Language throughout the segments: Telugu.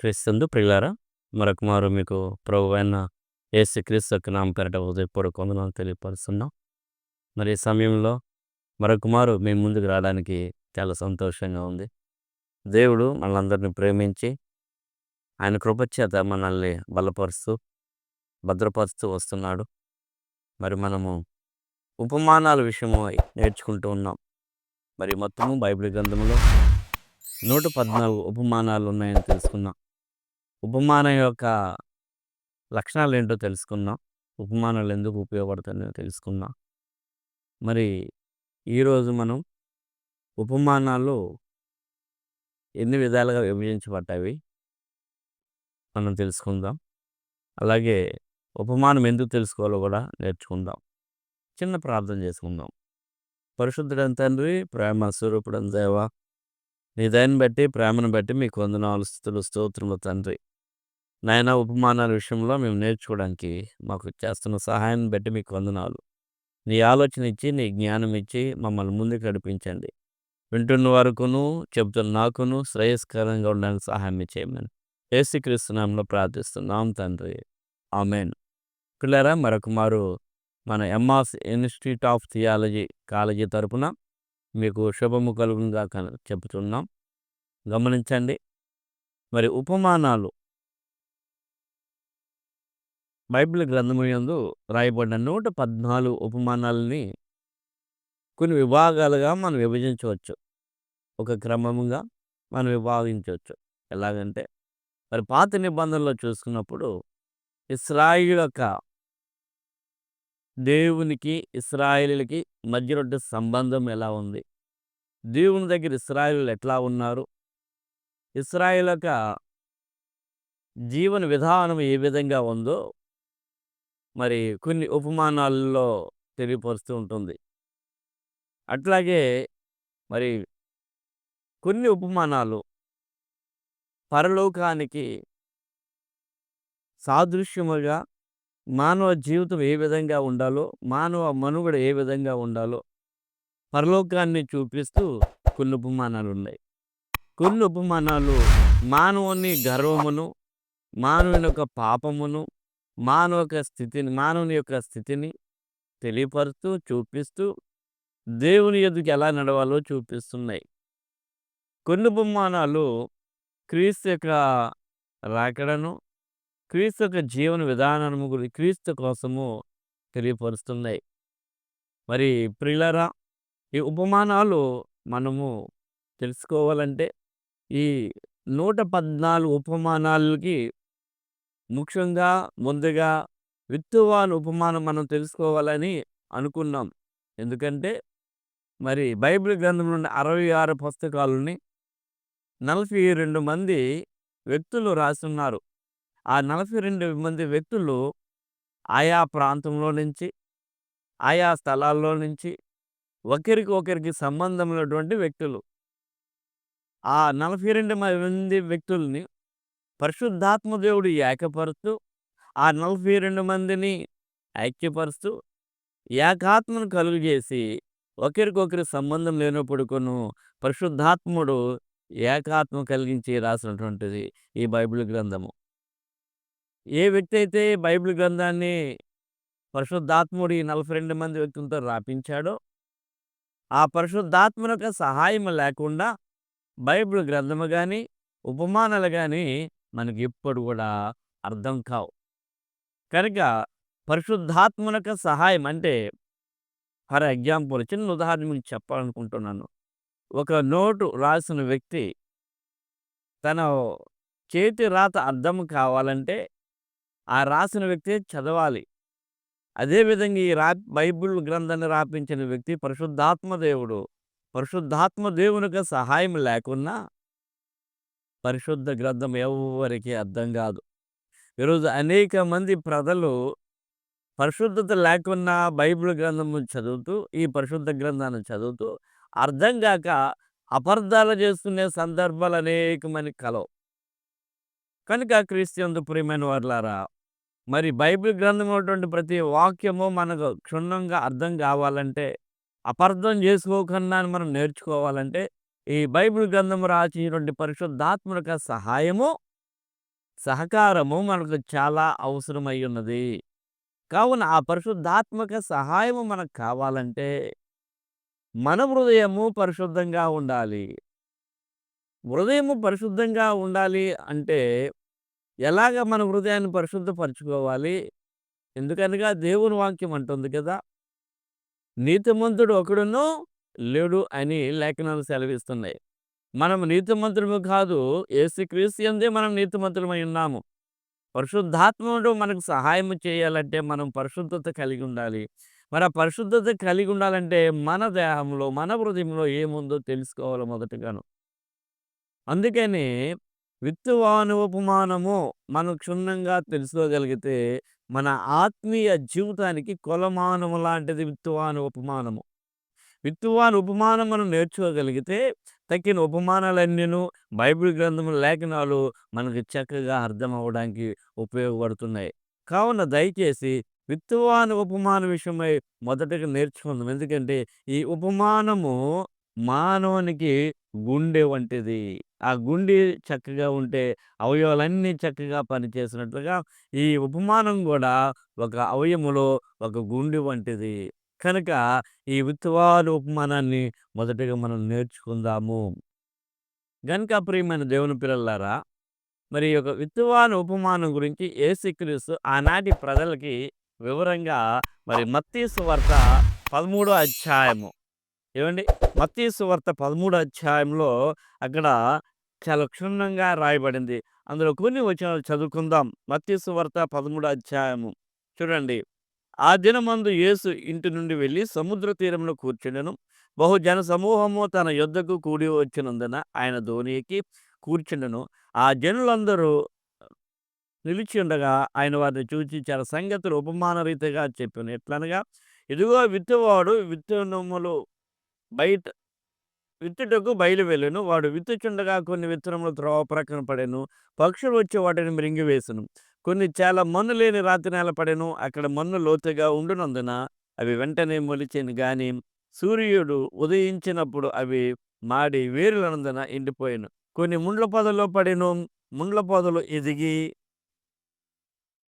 క్రీస్తు ప్రియులారా మరొక మారు మీకు ప్రభు అయిన ఏసు క్రీస్తు యొక్క నామ పెరట ఉదయపూర్వక వందనాలు తెలియపరుస్తున్నాం. మరి ఈ సమయంలో మరొక మారు మీ ముందుకు రావడానికి చాలా సంతోషంగా ఉంది. దేవుడు మనలందరినీ ప్రేమించి ఆయన కృపచేత మనల్ని బలపరుస్తూ భద్రపరుస్తూ వస్తున్నాడు. మరి మనము ఉపమానాల విషయము నేర్చుకుంటూ ఉన్నాం. మరి మొత్తము బైబిల్ గ్రంథంలో నూట పద్నాలుగు ఉపమానాలు ఉన్నాయని తెలుసుకున్నాం. ఉపమానం యొక్క లక్షణాలు ఏంటో తెలుసుకున్నాం ఉపమానాలు ఎందుకు ఉపయోగపడుతున్నాయో తెలుసుకున్నాం మరి ఈరోజు మనం ఉపమానాలు ఎన్ని విధాలుగా విభజించబడ్డాయి మనం తెలుసుకుందాం. అలాగే ఉపమానం ఎందుకు తెలుసుకోవాలో కూడా నేర్చుకుందాం. చిన్న ప్రార్థన చేసుకుందాం. పరిశుద్ధుడని తండ్రి ప్రేమ స్వరూపుడని దేవ నీ దయని బట్టి ప్రేమను బట్టి మీకు వందనాలు స్థుతులు స్తోత్రములు తండ్రి. నాయన ఉపమానాల విషయంలో మేము నేర్చుకోవడానికి మాకు చేస్తున్న సహాయాన్ని బట్టి మీకు వందనాలు. నీ ఆలోచన ఇచ్చి నీ జ్ఞానం ఇచ్చి మమ్మల్ని ముందుకు నడిపించండి. వింటున్న వరకును చెబుతున్న నాకును శ్రేయస్కరంగా ఉండడానికి సహాయం చేయమని ఏసుక్రీస్తునామంలో ప్రార్థిస్తున్నాం తండ్రి. ఆమెన్. పిల్లరా మరొకమారు మన ఎంఆస్ ఇన్స్టిట్యూట్ ఆఫ్ థియాలజీ కాలేజీ తరపున మీకు శుభము కలుగుగా చెబుతున్నాం. గమనించండి. మరి ఉపమానాలు బైబిల్ గ్రంథము యందు రాయబడిన నూట పద్నాలుగు ఉపమానాలని కొన్ని విభాగాలుగా మనం విభజించవచ్చు. ఒక క్రమముగా మనం విభాగించవచ్చు. ఎలాగంటే మరి పాత నిబంధనలో చూసుకున్నప్పుడు ఇస్రాయిల్ యొక్క దేవునికి ఇస్రాయిలకి మధ్య సంబంధం ఎలా ఉంది? దేవుని దగ్గర ఇస్రాయిలు ఎట్లా ఉన్నారు? ఇస్రాయిల్ యొక్క జీవన విధానం ఏ విధంగా ఉందో మరి కొన్ని ఉపమానాల్లో తెలియపరుస్తూ ఉంటుంది. అట్లాగే మరి కొన్ని ఉపమానాలు పరలోకానికి సాదృశ్యముగా మానవ జీవితం ఏ విధంగా ఉండాలో మానవ మనుగడ ఏ విధంగా ఉండాలో పరలోకాన్ని చూపిస్తూ కొన్ని ఉపమానాలు ఉన్నాయి కొన్ని ఉపమానాలు మానవుని గర్వమును మానవుని యొక్క పాపమును మానవ యొక్క స్థితిని మానవుని యొక్క స్థితిని తెలియపరుస్తూ చూపిస్తూ దేవుని ఎదుగు ఎలా నడవాలో చూపిస్తున్నాయి. కొన్ని ఉపమానాలు క్రీస్తు యొక్క రాకడను క్రీస్తు యొక్క జీవన విధానము గురించి క్రీస్తు కోసము తెలియపరుస్తున్నాయి. మరి ప్రిలరా ఈ ఉపమానాలు మనము తెలుసుకోవాలంటే ఈ నూట పద్నాలుగు ఉపమానాలకి ముఖ్యంగా ముందుగా విత్తువాన్ ఉపమానం మనం తెలుసుకోవాలని అనుకున్నాం. ఎందుకంటే మరి బైబిల్ గ్రంథం నుండి అరవై ఆరు పుస్తకాలని నలభై రెండు మంది వ్యక్తులు రాస్తున్నారు ఆ నలభై రెండు మంది వ్యక్తులు ఆయా ప్రాంతంలో నుంచి ఆయా స్థలాల్లో నుంచి ఒకరికి ఒకరికి సంబంధం ఉన్నటువంటి వ్యక్తులు. ఆ నలభై రెండు మంది వ్యక్తుల్ని పరిశుద్ధాత్మ దేవుడు ఏకపరుస్తూ ఆ నలభై రెండు మందిని ఐక్యపరుస్తూ ఏకాత్మను కలుగు చేసి ఒకరికొకరి సంబంధం లేనప్పుడు కొను పరిశుద్ధాత్ముడు ఏకాత్మ కలిగించి రాసినటువంటిది ఈ బైబిల్ గ్రంథము. ఏ వ్యక్తి అయితే బైబిల్ గ్రంథాన్ని పరిశుద్ధాత్ముడు ఈ నలభై రెండు మంది వ్యక్తులతో రాపించాడో ఆ పరిశుద్ధాత్మ యొక్క సహాయం లేకుండా బైబిల్ గ్రంథము కానీ ఉపమానాలు కానీ మనకి ఎప్పుడు కూడా అర్థం కావు. కనుక పరిశుద్ధాత్మక సహాయం అంటే ఫర్ ఎగ్జాంపుల్ చిన్న ఉదాహరణ మీకు చెప్పాలనుకుంటున్నాను. ఒక నోటు రాసిన వ్యక్తి తన చేతి రాత అర్థం కావాలంటే ఆ రాసిన వ్యక్తి చదవాలి. అదేవిధంగా ఈ రా బైబిల్ గ్రంథాన్ని రాపించిన వ్యక్తి పరిశుద్ధాత్మ దేవుడు. పరిశుద్ధాత్మ దేవునికి సహాయం లేకున్నా పరిశుద్ధ గ్రంథం ఎవరికి అర్థం కాదు. ఈరోజు అనేక మంది ప్రజలు పరిశుద్ధత లేకున్నా బైబిల్ గ్రంథము చదువుతూ ఈ పరిశుద్ధ గ్రంథాన్ని చదువుతూ అర్థం కాక అపార్థాలు చేసుకునే సందర్భాలు అనేకమని కలవు. కనుక క్రీస్తు ప్రియమైన వారులారా మరి బైబిల్ గ్రంథం ఉన్నటువంటి ప్రతి వాక్యము మనకు క్షుణ్ణంగా అర్థం కావాలంటే అపార్థం చేసుకోకుండా మనం నేర్చుకోవాలంటే ఈ బైబిల్ గ్రంథం రాసినటువంటి పరిశుద్ధాత్మక సహాయము సహకారము మనకు చాలా అవసరమై ఉన్నది. కావున ఆ పరిశుద్ధాత్మక సహాయము మనకు కావాలంటే మన హృదయము పరిశుద్ధంగా ఉండాలి. హృదయము పరిశుద్ధంగా ఉండాలి అంటే ఎలాగ మన హృదయాన్ని పరిశుద్ధపరచుకోవాలి? ఎందుకనగా దేవుని వాక్యం అంటుంది కదా! నీతిమంతుడు ఒకడును లేడు అని లేఖనాలు సెలవిస్తున్నాయి. మనం నీతిమంతులము కాదు. ఏసుక్రీస్తు ఎందే మనం నీతిమంతులమై ఉన్నాము. పరిశుద్ధాత్మడు మనకు సహాయం చేయాలంటే మనం పరిశుద్ధత కలిగి ఉండాలి. మరి ఆ పరిశుద్ధత కలిగి ఉండాలంటే మన దేహంలో, మన హృదయంలో ఏముందో తెలుసుకోవాలి మొదటగాను. అందుకని విత్తువాను ఉపమానము మనం క్షుణ్ణంగా తెలుసుకోగలిగితే మన ఆత్మీయ జీవితానికి కొలమానము లాంటిది విత్తువాను ఉపమానము. విత్తువాని ఉపమానం మనం నేర్చుకోగలిగితే తక్కిన ఉపమానాలన్నీను బైబిల్ గ్రంథము లేఖనాలు మనకు చక్కగా అర్థం ఉపయోగపడుతున్నాయి. కావున దయచేసి విత్తువాని ఉపమాన విషయమై మొదటగా నేర్చుకుందాం. ఎందుకంటే ఈ ఉపమానము మానవునికి గుండె వంటిది. ఆ గుండె చక్కగా ఉంటే అవయవాలన్నీ చక్కగా పనిచేసినట్లుగా ఈ ఉపమానం కూడా ఒక అవయములో ఒక గుండె వంటిది. కనుక ఈ విత్తువాని ఉపమానాన్ని మొదటగా మనం నేర్చుకుందాము. గనుక ప్రియమైన దేవుని పిల్లలారా, మరి ఒక యొక్క ఉపమానం గురించి ఏసుక్రీస్తు ఆనాటి ప్రజలకి వివరంగా మరి మత్తీసు వార్త పదమూడో అధ్యాయము ఏమండి మత్తీసు వార్త పదమూడో అధ్యాయంలో అక్కడ చాలా క్షుణ్ణంగా రాయబడింది. అందులో కొన్ని వచనాలు చదువుకుందాం. మత్తీసు వార్త పదమూడో అధ్యాయము చూడండి. ఆ దినమందు యేసు ఇంటి నుండి వెళ్ళి సముద్ర తీరంలో కూర్చుండెను. బహు జనసమూహము తన యొద్దకు కూడి వచ్చినందున ఆయన ధోనికి ఎక్కి కూర్చుండెను. ఆ జనులందరూ నిలిచి ఉండగా ఆయన వారిని చూచి చాలా సంగతులు ఉపమాన రీతిగా ఎట్లనగా ఇదిగో విత్తువాడు విత్తనములు బయట విత్తుటకు బయలు వెళ్ళెను. వాడు విత్తుచుండగా కొన్ని విత్తనములు త్రోవ ప్రక్కన పడెను. పక్షులు వచ్చి వాటిని మృంగివేసెను. కొన్ని చాలా మన్ను లేని రాతి నేల పడెను. అక్కడ మన్ను లోతుగా ఉండునందున అవి వెంటనే మొలిచేను గాని సూర్యుడు ఉదయించినప్పుడు అవి మాడి వేరులనందున ఎండిపోయాను కొన్ని ముండ్ల పొదల్లో పడెను. ముండ్ల పొదలు ఎదిగి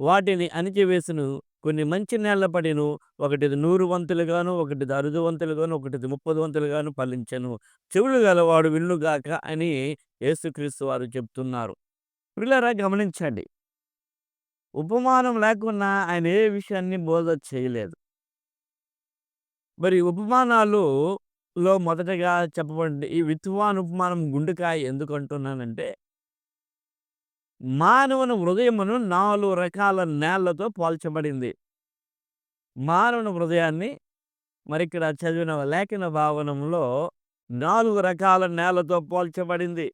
వాటిని అణిచివేసును కొన్ని మంచి నేల పడిను ఒకటిది నూరు వంతులుగాను, ఒకటిది అరుదు వంతులుగాను, ఒకటిది ముప్పది వంతులుగాను ఫలించను చెవులు గలవాడు విల్లుగాక అని యేసుక్రీస్తు వారు చెప్తున్నారు. పిల్లరా గమనించండి. ఉపమానం లేకున్నా ఆయన ఏ విషయాన్ని బోధ చేయలేదు. మరి ఉపమానాలు లో మొదటగా చెప్పబడి ఈ విత్వాన్ ఉపమానం గుండెకాయ ఎందుకు అంటున్నానంటే మానవుని హృదయమును నాలుగు రకాల నేలతో పోల్చబడింది. మానవుని హృదయాన్ని మరి ఇక్కడ చదివిన లేఖన భావనంలో నాలుగు రకాల నేలతో పోల్చబడింది.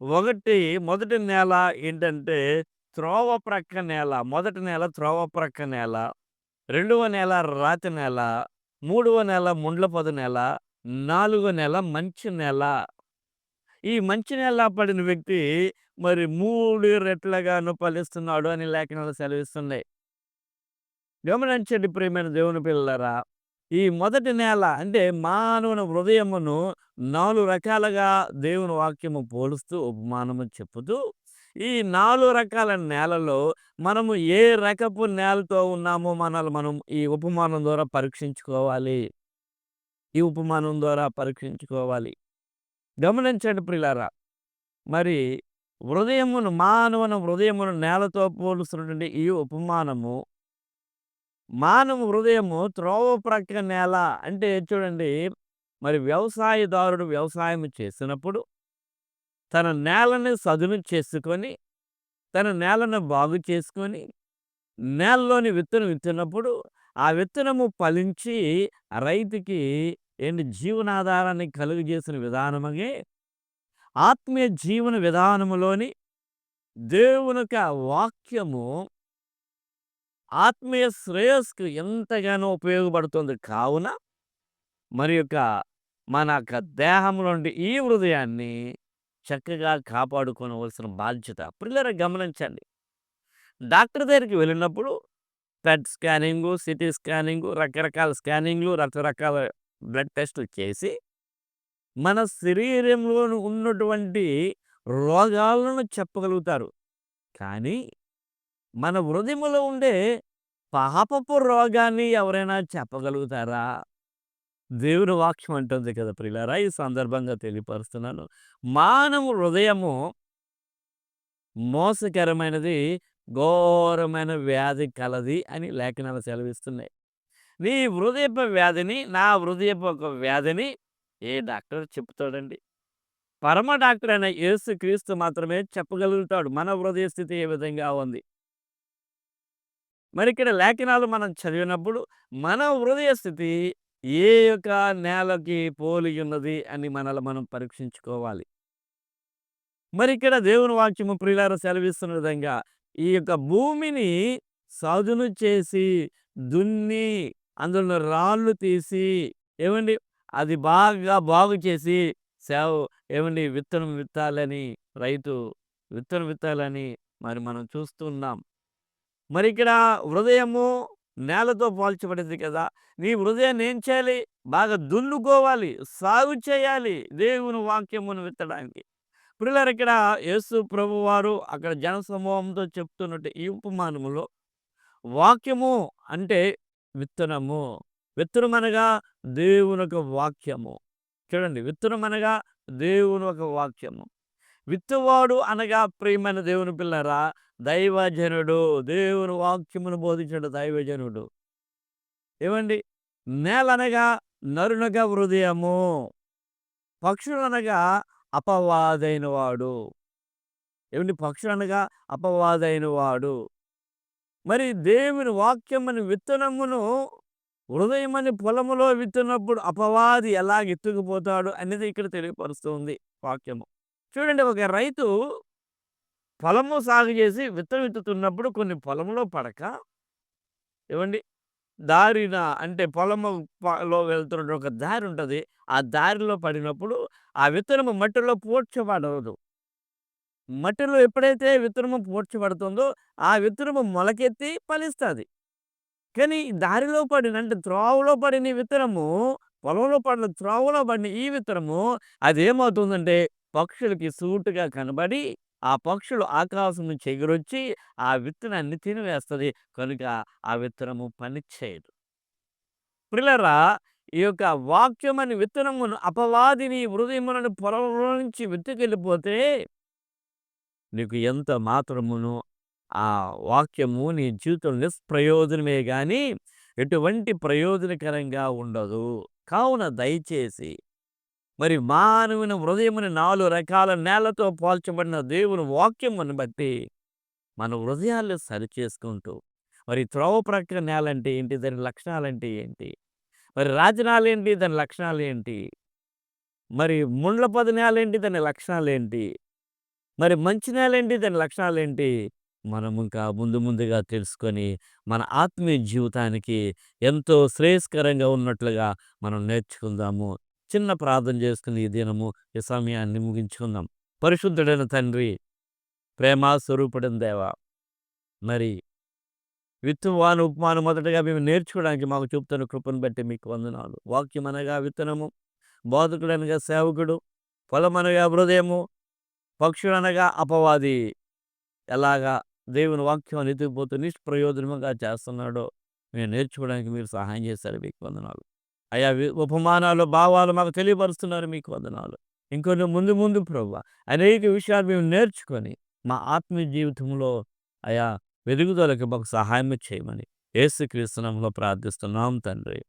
ఒకటి మొదటి నేల ఏంటంటే త్రోవ ప్రక్క నేల. మొదటి నేల త్రోవ ప్రక్క నేల. రెండవ నేల రాతి నేల. మూడవ నెల ముండ్లపదు నెల నేల. నాలుగో నెల మంచి నేల. ఈ మంచి నేల పడిన వ్యక్తి మరి మూడు రెట్లుగాను ఫలిస్తున్నాడు అని లేఖనాలు సెలవిస్తున్నాయి. గమనించండి ప్రియమైన దేవుని పిల్లరా ఈ మొదటి నేల అంటే మానవుని హృదయమును నాలుగు రకాలుగా దేవుని వాక్యము పోలుస్తూ ఉపమానము చెప్పుతూ ఈ నాలుగు రకాల నేలలో మనము ఏ రకపు నేలతో ఉన్నామో మనల్ని మనం ఈ ఉపమానం ద్వారా పరీక్షించుకోవాలి. ఈ ఉపమానం ద్వారా పరీక్షించుకోవాలి. గమనించండి ప్రిలారా మరి హృదయమును మానవుని హృదయమును నేలతో పోలుస్తున్నటువంటి ఈ ఉపమానము మానవ హృదయము త్రోవ ప్రక్క నేల అంటే చూడండి మరి వ్యవసాయదారుడు వ్యవసాయం చేసినప్పుడు తన నేలని సదును చేసుకొని తన నేలను బాగు చేసుకొని నేలలోని విత్తనం విత్తినప్పుడు ఆ విత్తనము ఫలించి రైతుకి ఏంటి జీవనాధారాన్ని కలుగజేసిన విధానమే ఆత్మీయ జీవన విధానములోని దేవుని యొక్క వాక్యము ఆత్మీయ శ్రేయస్కు ఎంతగానో ఉపయోగపడుతుంది. కావున మరి యొక్క మన యొక్క దేహంలో నుండి ఈ హృదయాన్ని చక్కగా కాపాడుకోవలసిన బాధ్యత. ప్రియులారా గమనించండి. డాక్టర్ దగ్గరికి వెళ్ళినప్పుడు పెట్ స్కానింగు, సిటీ స్కానింగు, రకరకాల స్కానింగ్‌లు, రకరకాల బ్లడ్ టెస్టులు చేసి మన శరీరంలో ఉన్నటువంటి రోగాలను చెప్పగలుగుతారు. కానీ మన హృదయంలో ఉండే పాపపు రోగాన్ని ఎవరైనా చెప్పగలుగుతారా? దేవుని వాక్యం అంటుంది కదా ప్రియులారా! ఈ సందర్భంగా తెలియపరుస్తున్నాను. మానవ హృదయము మోసకరమైనది, ఘోరమైన వ్యాధి కలది అని లేఖనాలు సెలవిస్తున్నాయి. నీ హృదయపు వ్యాధిని, నా హృదయపు ఒక వ్యాధిని ఏ డాక్టర్ చెప్తాడండి? పరమ డాక్టర్ అయిన యేసుక్రీస్తు మాత్రమే చెప్పగలుగుతాడు. మన హృదయ స్థితి ఏ విధంగా ఉంది. మరి ఇక్కడ లేఖనాలు మనం చదివినప్పుడు మన హృదయ స్థితి ఏ యొక్క నేలకి పోలి ఉన్నది అని మనల్ని మనం పరీక్షించుకోవాలి. మరి ఇక్కడ దేవుని వాక్యము ప్రియులారా సెలవిస్తున్న విధంగా ఈ యొక్క భూమిని సదును చేసి, దున్ని, అందులో రాళ్ళు తీసి ఏమండి అది బాగా బాగు చేసి సేవ ఏమండి విత్తనం విత్తాలని రైతు విత్తనం విత్తాలని మరి మనం చూస్తున్నాం. మరి ఇక్కడ హృదయము నేలతో పోల్చబడింది కదా! నీ హృదయాన్ని ఏం చేయాలి? బాగా దున్నుకోవాలి, సాగు చేయాలి దేవుని వాక్యమును విత్తడానికి. పిల్లలు ఇక్కడ యేసు ప్రభువారు అక్కడ జనసమూహంతో చెప్తున్నట్టు ఈ ఉపమానములో వాక్యము అంటే విత్తనము. విత్తనం అనగా దేవుని ఒక వాక్యము. చూడండి విత్తనం అనగా దేవుని ఒక వాక్యము. విత్తువాడు అనగా ప్రియమైన దేవుని పిల్లరా దైవజనుడు. దేవుని వాక్యమును బోధించిన దైవజనుడు. ఏమండి నేలనగా నరునగ హృదయము. పక్షులనగా అపవాదైన వాడు. ఏవండి పక్షులనగా అపవాదైన వాడు. మరి దేవుని వాక్యమని విత్తనమును హృదయమని పొలములో విత్తున్నప్పుడు అపవాది ఎలా ఎత్తుకుపోతాడు అనేది ఇక్కడ తెలియపరుస్తుంది వాక్యము. చూడండి ఒక రైతు పొలము సాగు చేసి విత్తనం విత్తుతున్నప్పుడు కొన్ని పొలంలో పడక ఇవ్వండి దారిన అంటే పొలములో వెళ్తున్న ఒక దారి ఉంటుంది. ఆ దారిలో పడినప్పుడు ఆ విత్తనము మట్టిలో పూడ్చబడదు. మట్టిలో ఎప్పుడైతే విత్తనము పూడ్చబడుతుందో ఆ విత్తనము మొలకెత్తి ఫలిస్తుంది కానీ దారిలో పడిన అంటే త్రోవలో పడిన విత్తనము పొలంలో పడిన త్రోవలో పడిన ఈ విత్తనము అదేమవుతుందంటే పక్షులకి సూటుగా కనబడి ఆ పక్షులు ఆకాశం నుంచి ఎగురొచ్చి ఆ విత్తనాన్ని తినివేస్తుంది కనుక ఆ విత్తనము పనిచేయదు. పిల్లరా ఈ యొక్క వాక్యమని విత్తనమును అపవాదిని హృదయములను పొలంలో నుంచి విత్తుకెళ్ళిపోతే నీకు ఎంత మాత్రమును ఆ వాక్యము నీ జీవితంలో నిష్ప్రయోజనమే కానీ ఎటువంటి ప్రయోజనకరంగా ఉండదు. కావున దయచేసి మరి మానవుని హృదయముని నాలుగు రకాల నేలతో పోల్చబడిన దేవుని వాక్యమును బట్టి మన హృదయాలు సరిచేసుకుంటూ మరి త్రోవ ప్రక్క నేల అంటే ఏంటి? దాని లక్షణాలంటే ఏంటి? మరి రాజనాలేంటి? దాని లక్షణాలు ఏంటి మరి ముండ్ల నేల నేలేంటి? దాని లక్షణాలేంటి? మరి మంచి నేలేంటి? దాని లక్షణాలు ఏంటి మనం ఇంకా ముందు ముందుగా తెలుసుకొని మన ఆత్మీయ జీవితానికి ఎంతో శ్రేయస్కరంగా ఉన్నట్లుగా మనం నేర్చుకుందాము. చిన్న ప్రార్థన చేసుకుని ఈ దినము ఈ సమయాన్ని ముగించుకుందాం. పరిశుద్ధుడైన తండ్రి, ప్రేమ స్వరూపుడైన దేవా! మరి విత్తువాను ఉపమానం మొదటగా మేము నేర్చుకోవడానికి మాకు చూపుతున్న కృపను బట్టి మీకు వందనాలు. వాక్యం అనగా విత్తనము, బోధకుడనగా సేవకుడు, పొలమనగా హృదయము, పక్షులనగా అపవాది ఎలాగా దేవుని వాక్యం ఎదిగిపోతూ నిష్ప్రయోజనముగా చేస్తున్నాడో మేము నేర్చుకోవడానికి మీరు సహాయం చేశారు మీకు వందనాలు. అయా వి ఉపమానాలు, భావాలు మాకు తెలియపరుస్తున్నారు మీకు వదనాలు ఇంకొన్ని ముందు ముందు ప్రభు అనేక విషయాలు మేము నేర్చుకొని మా ఆత్మీయ జీవితంలో అయా వెదుగుదలకు మాకు సహాయం చేయమని ఏసు క్రీస్తునంలో ప్రార్థిస్తున్నాం తండ్రి.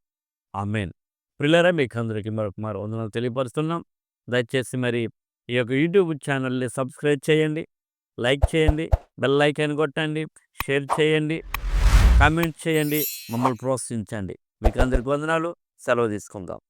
ఆమెన్ పిల్లరా మీకు అందరికీ మరొక మారు వందనాలు తెలియపరుస్తున్నాం. దయచేసి మరి ఈ యొక్క యూట్యూబ్ ఛానల్‌ని సబ్స్క్రైబ్ చేయండి. లైక్ చేయండి. బెల్ ఐకాన్ కొట్టండి. షేర్ చేయండి. కామెంట్ చేయండి. మమ్మల్ని ప్రోత్సహించండి. మీకు అందరికీ వందనాలు. సెలవు తీసుకుందాం.